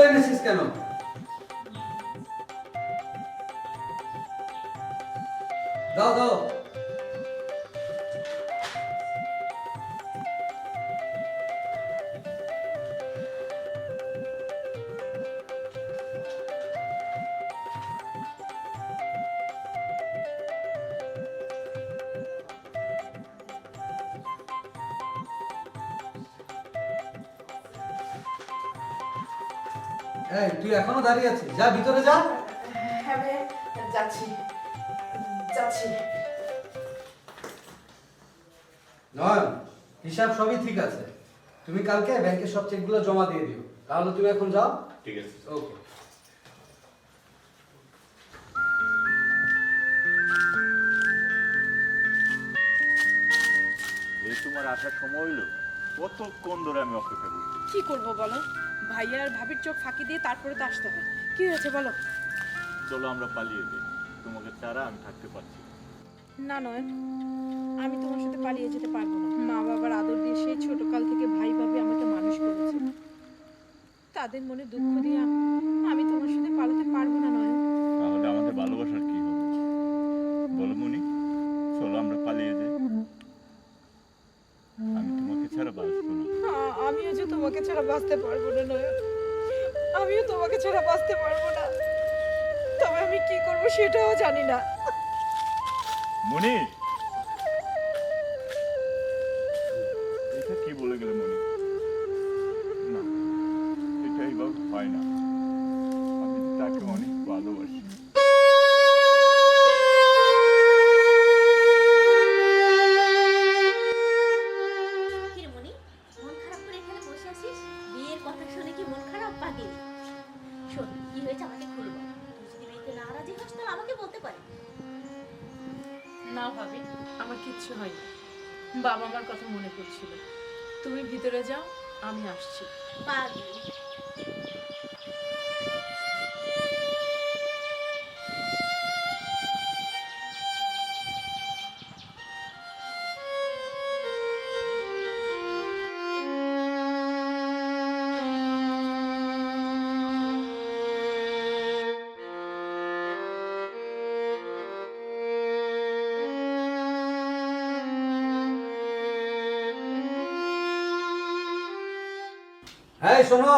তুই এনেছিস কেন? দাও দাও। দাঁড়িয়ে আছিস যা ভিতরে যা। হ্যাঁ ভাইয়া যাচ্ছি। যাচ্ছি। নয়ন হিসাব সবই ঠিক আছে। তুমি কালকে ব্যাংকে সব চেকগুলো জমা দিয়ে দিও। তাহলে তুমি এখন যাও। ঠিক আছে। ওকে। তোমার আসার সময় হইল? কতক্ষণ ধরে আমি অপেক্ষা করছি? কি করব বলো? ভাইয়া আর ভাবির চোখ ফাঁকি দিয়ে তারপরে তো আসতে হয়। কি হয়েছে বলো? চলো আমরা পালিয়ে যাই। তোমাকে ছাড়া আমি থাকতে পারছি না। নয় আমি তোমার সাথে পালিয়ে যেতে পারব না। মা বাবার আদর দিয়ে সেই ছোটকাল থেকে ভাই ভাবি আমাকে মানুষ করেছে। তাদের মনে দুঃখ দিয়ে আমি তোমার সাথে পালাতে পারব না নয় তাহলে আমাদের ভালোবাসার কি হবে? বলো মনি চলো আমরা পালিয়ে যাই। ছাড়া বাঁচবো না। আমিও যে তোমাকে ছাড়া বাঁচতে পারব না নয়ন আমিও তোমাকে ছাড়া বাঁচতে পারব না। তবে আমি কি করব সেটাও জানি না। মনি ভিতরে যাও আমি আসছি। পাগল। এই শোনো।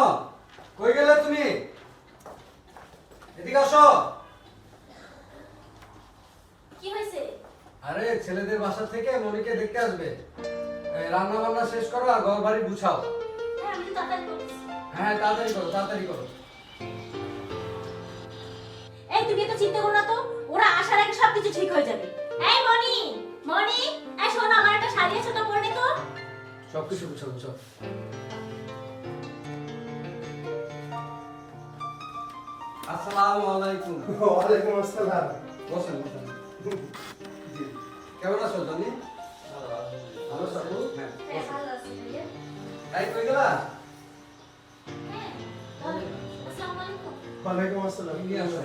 কই গেলে তুমি? এদিকে আসো। কি হয়েছে? আরে ছেলেদের বাসা থেকে মনিকে দেখতে আসবে। রান্না বান্না শেষ করো আর ঘর বাড়ি গুছাও। হ্যাঁ তাড়াতাড়ি হ্যাঁ তাড়াতাড়ি করো তাড়াতাড়ি করো। এই তুমি তো চিন্তা করো না তো। ওরা আসার আগে সবকিছু ঠিক হয়ে যাবে। এই মনি! মনি! এই শোনো আমার একটা শাড়ি আছে তো পরে তো। সবকিছু গুছাও গুছাও। আসসালামু আলাইকুম। ওয়ালাইকুম আসসালাম। বসেন বসেন। কেমন আছো জানি? ভালো আছো? আপু? হ্যাঁ হ্যাঁ। ভালো আছি কই গেলা? হ্যাঁ, ভালো। আসসালামু আলাইকুম। ওয়ালাইকুম আসসালাম। আছে,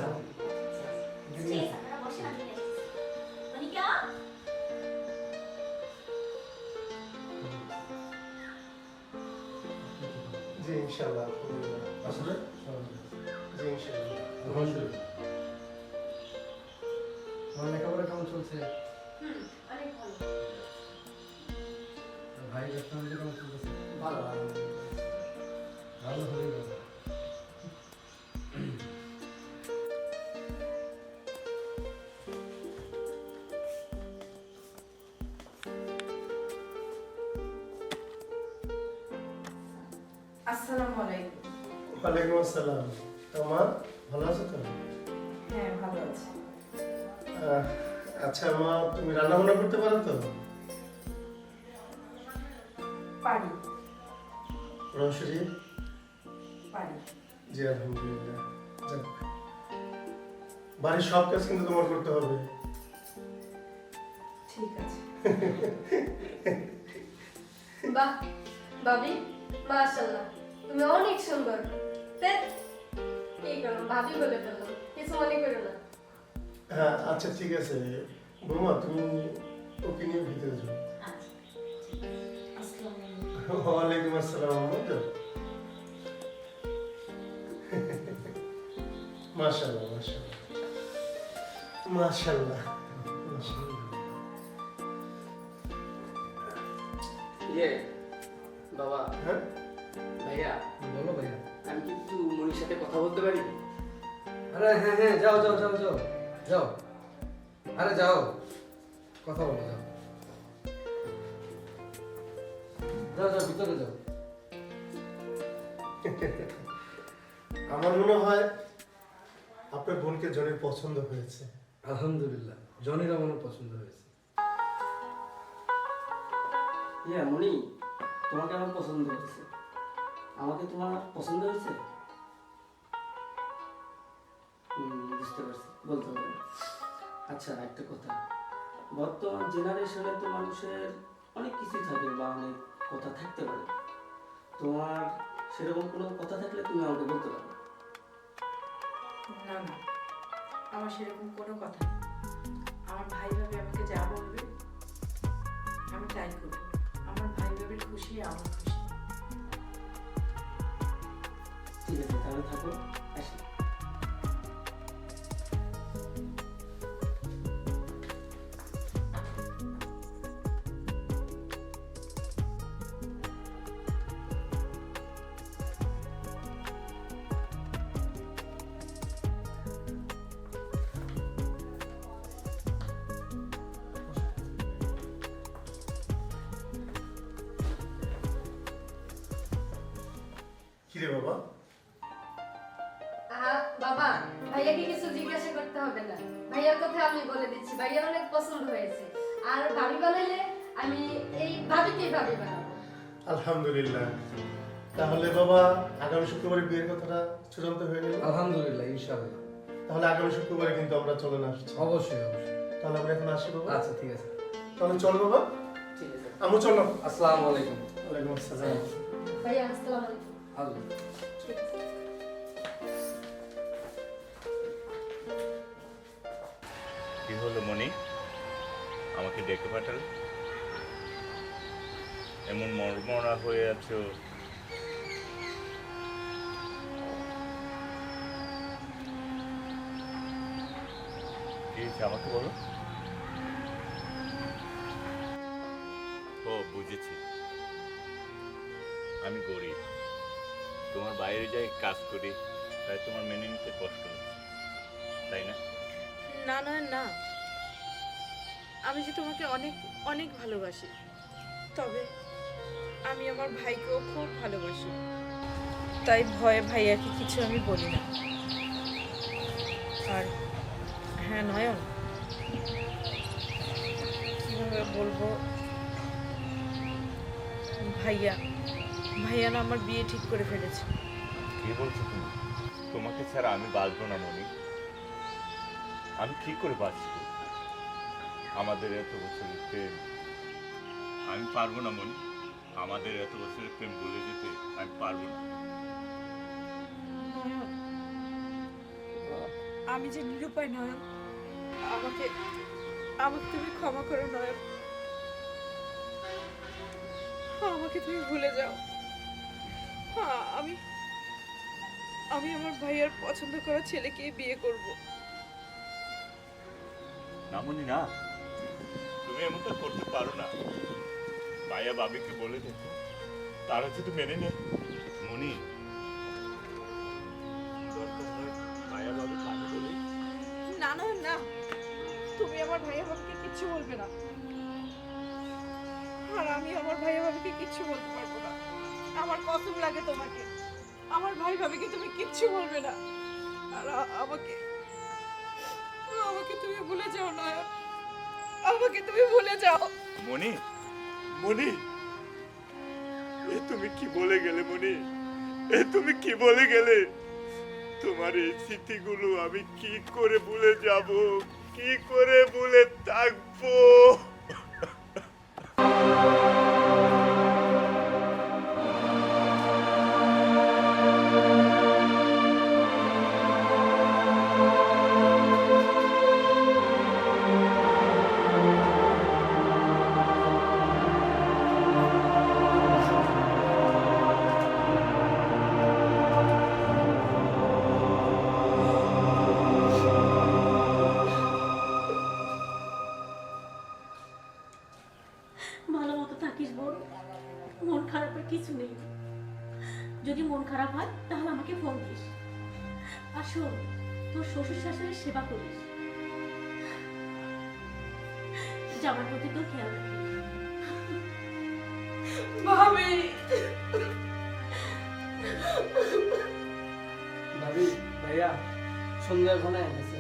ওয়ালাইকুম আসসালাম। মা ভালো আছো তো? হ্যাঁ ভালো আছি। আচ্ছা মা তুমি রান্না বান্না করতে পারো তো? পারি। রসরি পারি। জি আলহামদুলিল্লাহ। যাক। বাড়ির সব কাজ কিন্তু তোমার করতে হবে। ঠিক আছে। বাহ ভাবি মাশাল্লাহ তুমি অনেক সুন্দর। ভাবি বলে ফেললাম কিছু মনে করো না। হ্যাঁ আচ্ছা ঠিক আছে। বৌমা তুমি ওকে নিয়ে ভিতরে যাও। আসসালামু ওয়ালাইকুম মাশাআল্লাহ মাশাআল্লাহ। মাশাআল্লাহ মাশাআল্লাহ। ইয়ে বাবা। হ্যাঁ? ভাইয়া বলো ভাইয়া। আমি কি একটু মনির সাথে কথা বলতে পারি? আরে হ্যাঁ হ্যাঁ যাও যাও যাও যাও যাও। আরে যাও কথা বলো যাও। যাও যাও ভিতরে যাও। আমার মনে হয় আপনার বোনকে জনের পছন্দ হয়েছে। আলহামদুলিল্লাহ জনির আমার পছন্দ হয়েছে। ইয়া মনি তোমাকে আমার পছন্দ হয়েছে। আমাকে তোমার পছন্দ হয়েছে? বুঝতে পারছি। বলতে না। আচ্ছা একটা কথা। বর্তমান জেনারেশনে তো মানুষের অনেক কিছু থাকে বা অনেক কথা থাকতে পারে। তোমার সেরকম কোনো কথা থাকলে তুমি আমাকে বলতে পারো? না না। আমার সেরকম কোনো কথা আমার ভাই ভাবে আমাকে যা বলবে, আমি তাই করব। আমার ভাই ভাবির খুশি, আমার খুশি। ঠিক আছে তাহলে থাকো। ভাইয়ার কথা আমি বলে দিচ্ছি ভাইয়ার অনেক পছন্দ হয়েছে। আর ভাবি বানাইলে আমি এই ভাবিকেই ভাবি বানাবো। আলহামদুলিল্লাহ। তাহলে বাবা আগামী শুক্রবারে বিয়ের কথাটা চূড়ান্ত হয়ে গেল? আলহামদুলিল্লাহ ইনশাআল্লাহ। তাহলে আগামী শুক্রবারে কিন্তু আমরা চলে না আসছি। অবশ্যই অবশ্যই। তাহলে আমরা এখন আসি বাবা? আচ্ছা ঠিক আছে। তাহলে চল বাবা। ঠিক আছে। আমু চলো। আসসালামু আলাইকুম। ওয়ালাইকুম আসসালাম। ভাইয়া আসসালাম আলাইকুম। কি হলো মনি আমাকে ডেকে পাঠালে? এমন মরমরা হয়ে আছো। আমাকে বলো। ও, বুঝেছি। আমি গরিব। তোমার বাইরে যাই, কাজ করি। তাই তোমার মেনে নিতে কষ্ট হচ্ছে। তাই না? না না না। আমি যে তোমাকে অনেক অনেক ভালোবাসি, তবে আমি আমার ভাইকেও খুব ভালোবাসি। তাই ভয়ে ভাইয়াকে কিছু আমি বলি না। আর হ্যাঁ নয়ন, কীভাবে বলব? ভাইয়া ভাইয়া না আমার বিয়ে ঠিক করে ফেলেছে। কি বলছো তুমি? তোমাকে ছাড়া আমি বাঁচবো না, মনি। আমি কি করে বাঁচবো? আমাদের এত বছরের প্রেম। আমি পারব না মনি আমাদের এত বছরের প্রেম ভুলে যেতে আমি পারব না। আমি যে নিরুপায় নয়ন আমাকে আমাকে তুমি ক্ষমা করো নয়ন আমাকে তুমি ভুলে যাও। হ্যাঁ আমি আমি আমার ভাইয়ার পছন্দ করা ছেলেকে বিয়ে করব। না মনি না তুমি এমনটা করতে পারো না। ভাইয়া বাবিকে বলে দেখো তারা যদি মেনে নেয়। মনি। দরকার ভাইয়া বাবি আমি বলি না না না। তুমি আমার ভাইয়া বাবাকে কিচ্ছু বলবে না। আর আমি আমার ভাইয়া বাবাকে কিচ্ছু বলতে পারব না। আমার কসম লাগে তোমাকে। আমার ভাই ভাবিকে তুমি কিচ্ছু বলবে না। আর আমাকে ভুলে যাও আমাকে তুমি ভুলে যাও। মনি মনি এ তুমি কি বলে গেলে মনি এ তুমি কি বলে গেলে? তোমার এই স্মৃতিগুলো আমি কি করে ভুলে যাব? কি করে ভুলে থাকব? যদি মন খারাপ হয় তাহলে আমাকে ফোন দিস। আর শোন তোর শ্বশুর শাশুড়ির সেবা করিস। জামার প্রতি তোর খেয়াল রাখিস। ভাবি! ভাবি ভাইয়া সন্ধ্যা ঘনায় গেছে।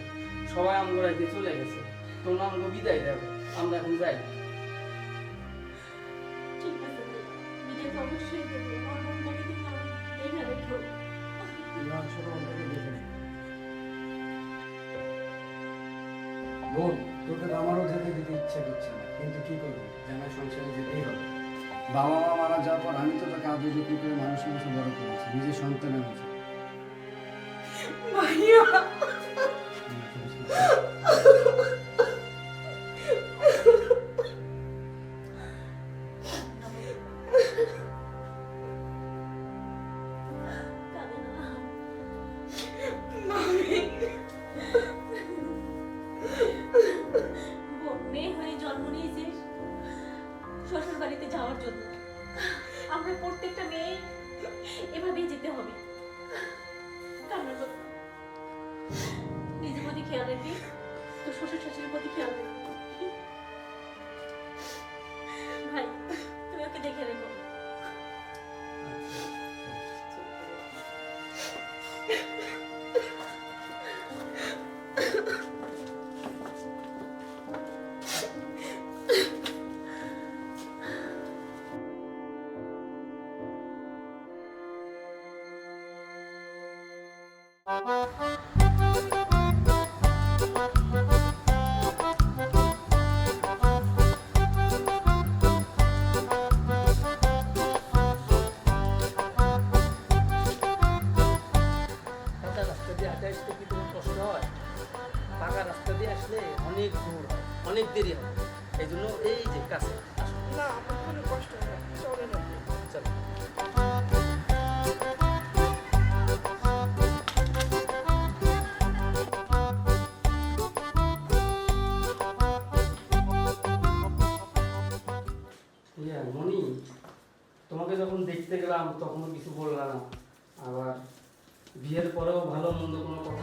সবাই আমগো রাইতে চলে গেছে। তোমরা আমগো বিদায় দেবে আমরা এখন যাই। বাবা মা মারা যাওয়ার পর আমি তো তাকে আদৌ যত্ন করে মানুষের মতো বড় করেছি নিজের সন্তানের মতো।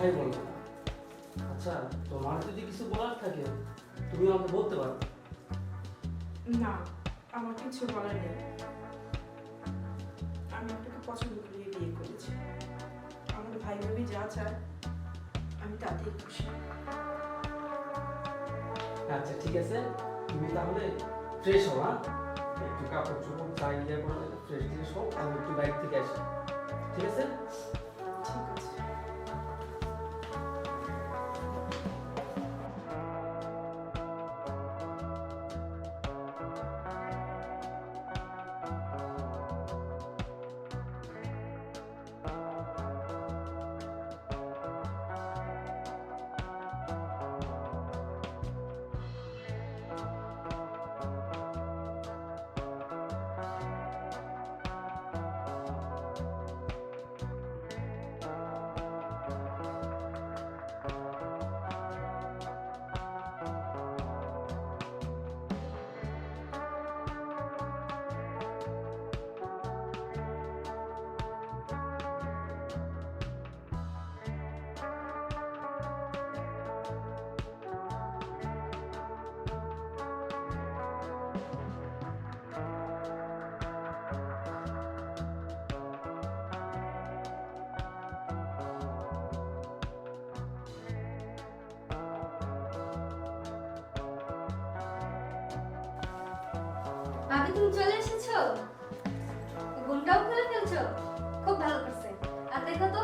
কথাই বললে না আচ্ছা তোমার যদি কিছু বলার থাকে তুমি আমাকে বলতে পারো। না আমার কিছু বলার নেই। আমি আপনাকে পছন্দ করিয়ে বিয়ে করেছি। আমার ভাই ভাবি যা চায় আমি তাতেই খুশি। আচ্ছা ঠিক আছে। তুমি তাহলে ফ্রেশ হও হ্যাঁ? একটু কাপড় চোপড় চা ইয়ে করে ফ্রেশ ট্রেশ হও আমি একটু বাইক থেকে আসি। ঠিক আছে? ভাবি তুমি চলে এসেছ? ঘুমটাও খুলে ফেলছো? খুব ভালো করছে। আর দেখো তো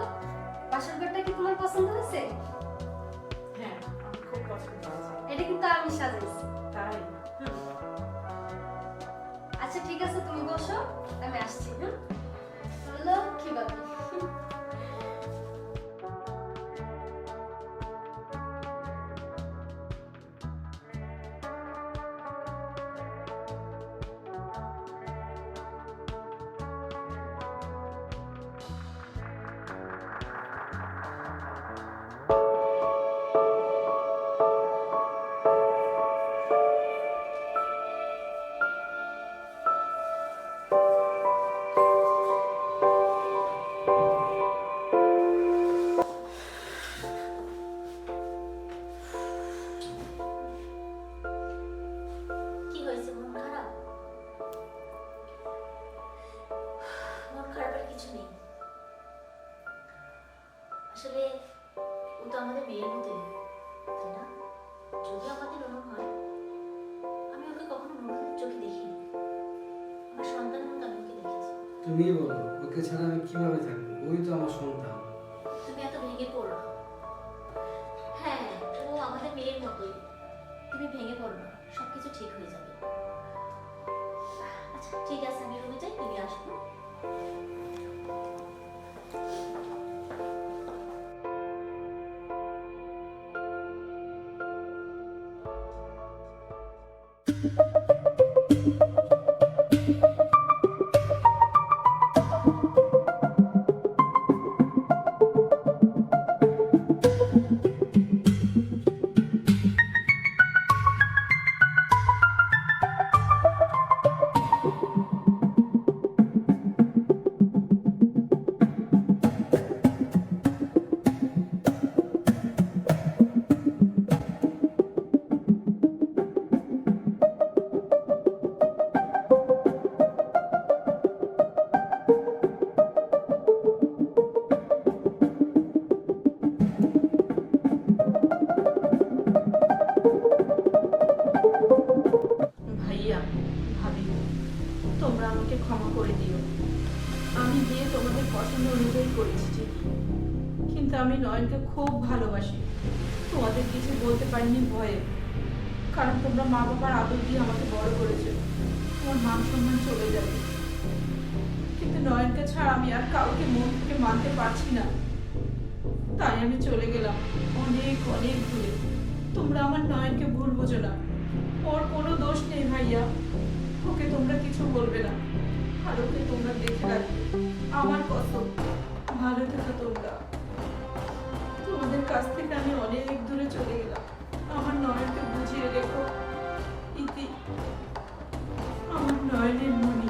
বাসর ঘরটা কি তোমার পছন্দ হয়েছে? হ্যাঁ খুব পছন্দ এটা কিন্তু আমি সাজাইছি। তাই? আচ্ছা ঠিক আছে তুমি বসো আমি আসছি হ্যাঁ খুব ভালোবাসি। তোমাদের কিছু বলতে পারিনি ভয়ে। কারণ তোমরা মা বাবার আদর দিয়ে আমাকে বড় করেছ। তোমার মান সম্মান চলে যাবে। কিন্তু নয়নকে ছাড়া আমি আর কাউকে মন থেকে মানতে পারছি না। তাই আমি চলে গেলাম অনেক অনেক দূরে। তোমরা আমার নয়নকে ভুল বোঝো না। ওর কোনো দোষ নেই ভাইয়া। ওকে তোমরা কিছু বলবে না। আর তোমরা দেখে রাখবে। আমার কসম। ভালো থেকো তোমরা। তোমাদের কাছ থেকে আমি অনেক দূরে চলে গেলাম। আমার নয়নকে বুঝিয়ে রেখো, ইতি। আমার নয়নের মনি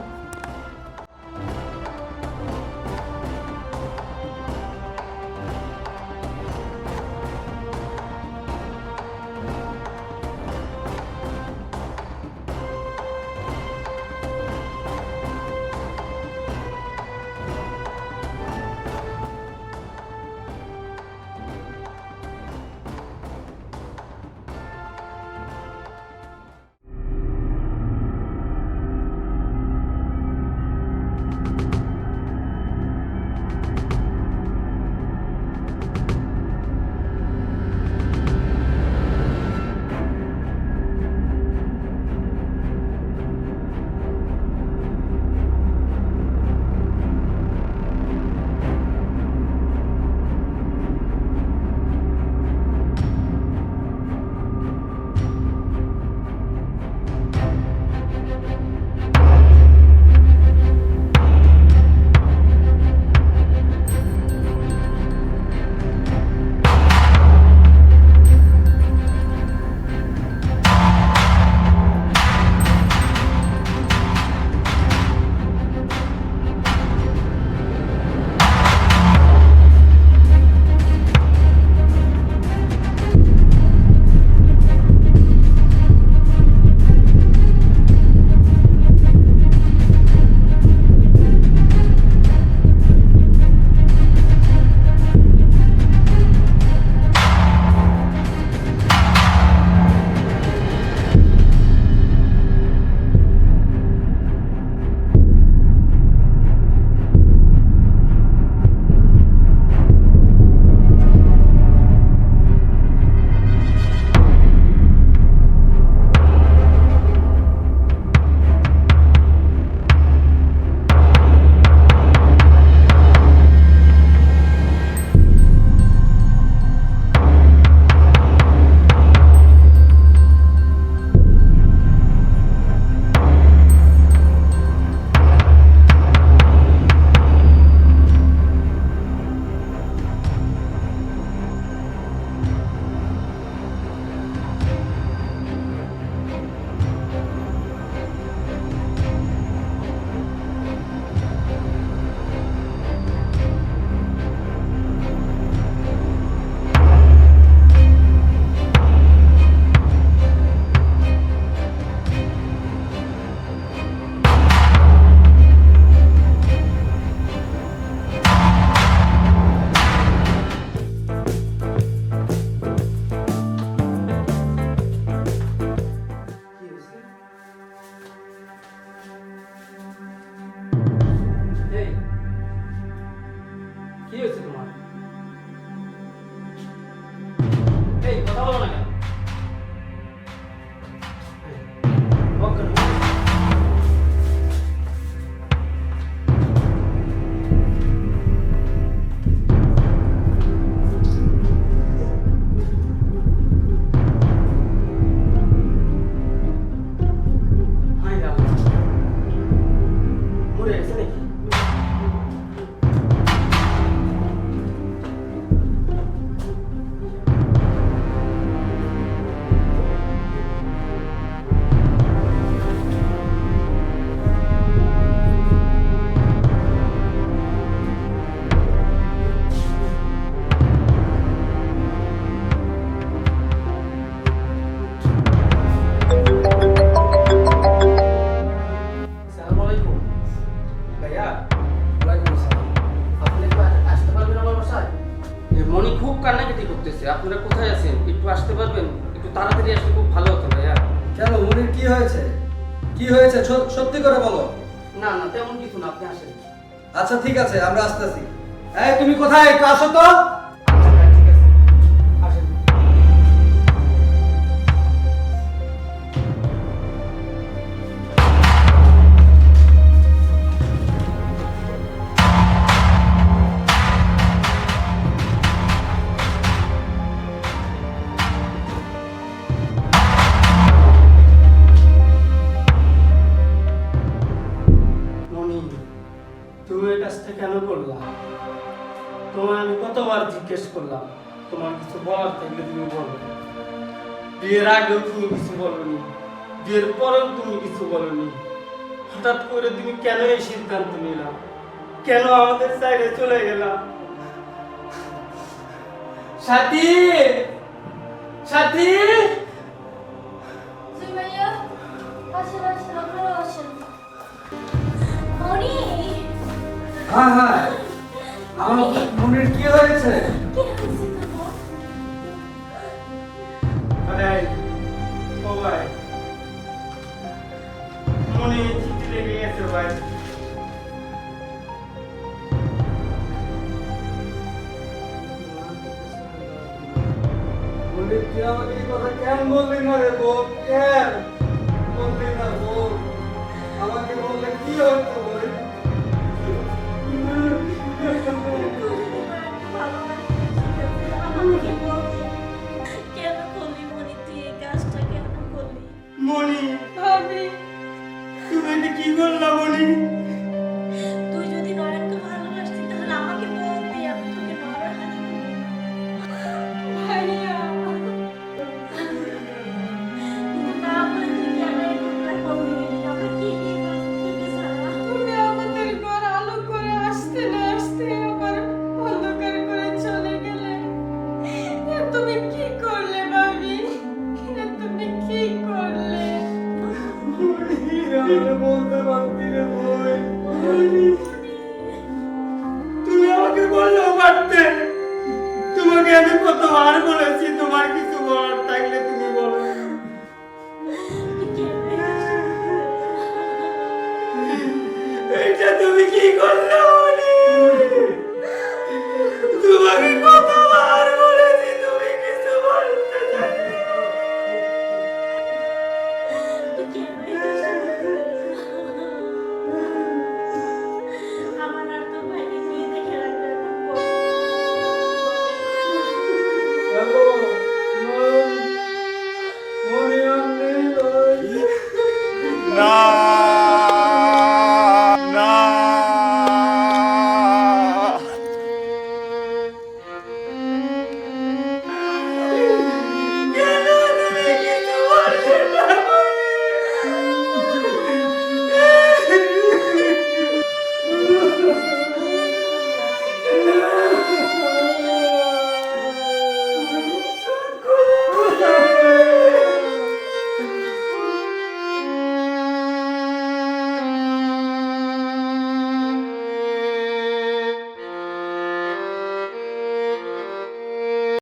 রাস্তা আগেও তুমি কিছু বলনি বিয়ের পরেও তুমি কিছু বলনি। হঠাৎ করে তুমি কেন এই সিদ্ধান্ত নিলাম কেন আমাদের সাইডে চলে গেলাম সাথী! সাথী! হ্যাঁ হ্যাঁ। আমার মনের কি হয়েছে? কি হয়েছে? ভাই মনে চিঠি লেগে গেছে ভাই। তুই আমাকে কেন বললি না রে কেন বললি না বউ? আমাকে বললে কি হতো? বলি আমি তুমি কি করলা বলি